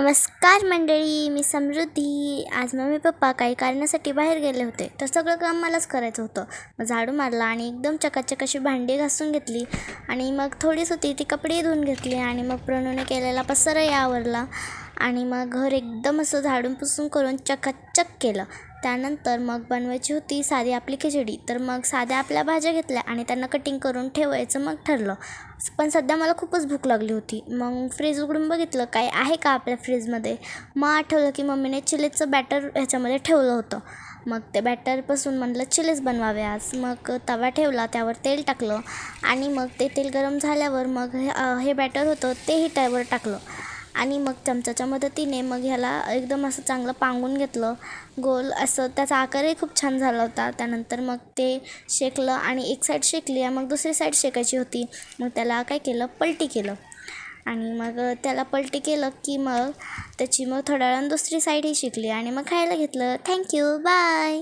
नमस्कार मंडळी मी समृद्धी. आज मम्मी पप्पा काही कारणासाठी बाहेर गेले होते तर सगळं काम मलाच करायचं होतं. मग झाडू मारला आणि एकदम चकाचक अशी भांडी घासून घेतली आणि मग थोडीच होती ती कपडे धुवून घेतली आणि मग प्रणूने केलेला पसरही आवरला आणि मग घर एकदम असं झाडून पुसून करून चकाचक केलं. त्यानंतर मग बनवायची होती साधी आपली खिचडी. तर मग साध्या आपल्या भाज्या घेतल्या आणि त्यांना कटिंग करून ठेवायचं मग ठरलं. पण सध्या मला खूपच भूक लागली होती. मग फ्रीज उघडून बघितलं काय आहे का आपल्या फ्रीजमध्ये मग आठवलं की मम्मीने चिलीचं बॅटर ह्याच्यामध्ये ठेवलं होतं. मग ते बॅटरपासून म्हणलं चिलीज बनवावे आज. मग तवा ठेवला त्यावर तेल टाकलं आणि मग ते तेल गरम झाल्यावर मग हे हे बॅटर होतं तेही त्यावर टाकलं. आणि मग चमचाच्या मदतीने मग ह्याला एकदम असं चांगलं पांगून घेतलं. गोल असं त्याचा आकारही खूप छान झाला होता. त्यानंतर मग ते शेकलं आणि एक साईड शेकली आणि मग दुसरी साईड शेकायची होती. मग त्याला काय केलं? पलटी केलं. आणि मग त्याला पलटी केलं की मग त्याची मग थोड्या वेळानं दुसरी साईडही शिकली आणि मग खायला घेतलं. Thank you bye